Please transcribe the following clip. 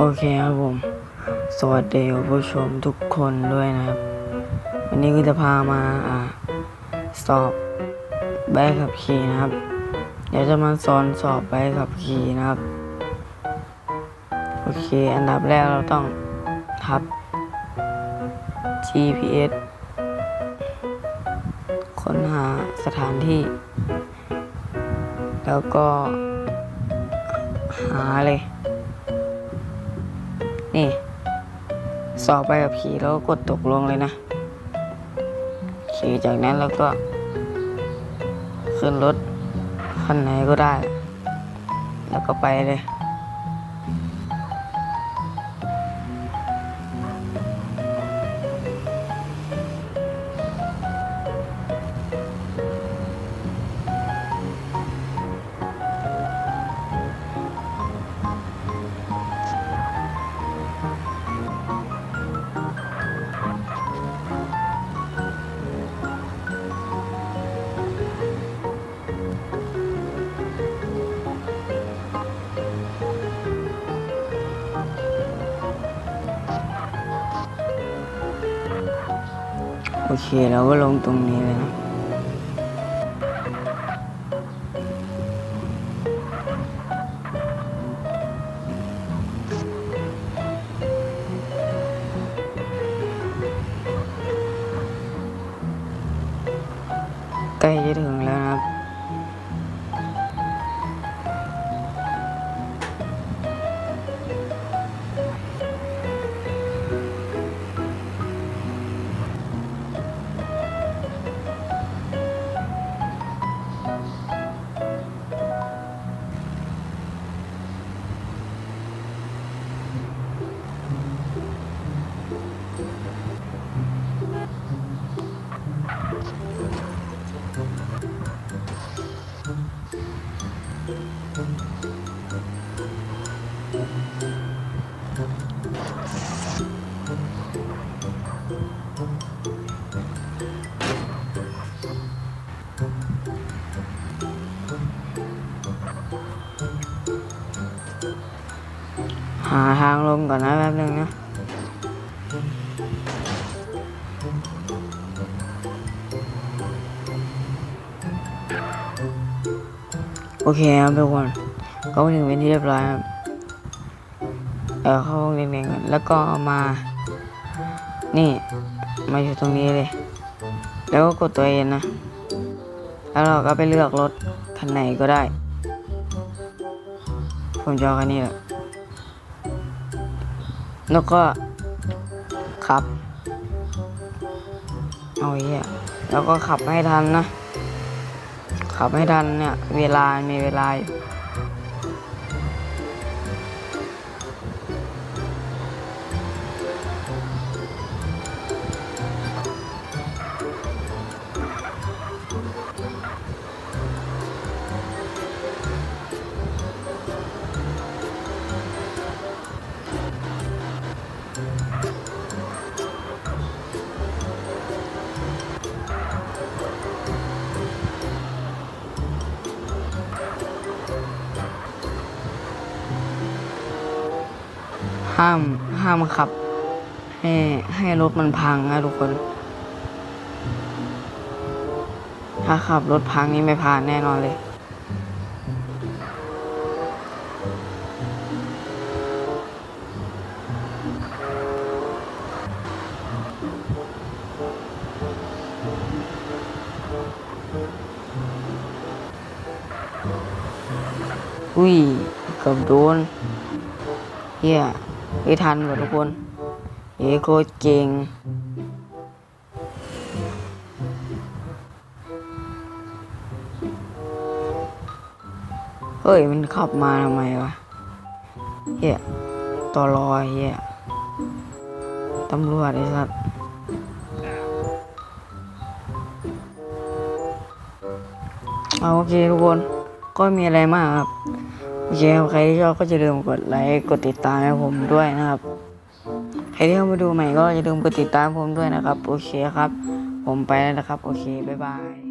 โอเคครับผม สวัสดีคุณผู้ชมทุกคนด้วยนะครับ วันนี้ก็จะพามาอ่าสอบใบขับขี่นะครับ เดี๋ยวจะมาสอนสอบใบขับขี่นะครับ โอเค อันดับแรกเราต้องทับ GPS ค้นหาสถานที่ แล้วก็หาเลย นี่ สอบไปกับขี่แล้วก็กดตกลงเลยนะขี่จากนั้นแล้วก็ ขึ้นรถคันไหนก็ได้ แล้วก็ไปเลย โอเคเราก็ลงตรงนี้เลยนะใกล้จะถึงแล้วครับ หาทางลงก่อนนะแป๊บนึงนะโอเคครับทุกคนก็ถึงเป็นที่เรียบร้อยครับเออเข้าห้องเด็กๆก่อนแล้วก็มา นี่ มาอยู่ตรงนี้เลย แล้วก็กดตัวเองนะ แล้วเราก็ไปเลือกรถคันไหนก็ได้ ผมจะเอาคันนี้แหละ แล้วก็ขับ เอาเหี้ยแล้วก็ขับให้ทันนะ ขับให้ทันเนี่ย เวลามีเวลาอยู่ ห้ามห้ามขับ ให้ให้รถมันพังนะทุกคน ถ้าขับรถพังนี่ไม่ผ่านแน่นอนเลย อุ้ยเกือบโดนเฮียไม่ทันว่ะทุกคนเฮ้โคตรเก่งเฮ้ย มันขับมาทำไมวะเฮียต่อรอเฮียตำรวจไอ้สัตว์เอาโอเคทุกคน ก็มีอะไรมากครับ โอเคครับใครที่ชอบก็จะลืมกดไลค์กดติดตามให้ผมด้วยนะครับ ใครที่เข้ามาดูใหม่ก็อย่าลืมกดติดตามผมด้วยนะครับ โอเคครับ ผมไปแล้วนะครับ โอเค บ๊ายบาย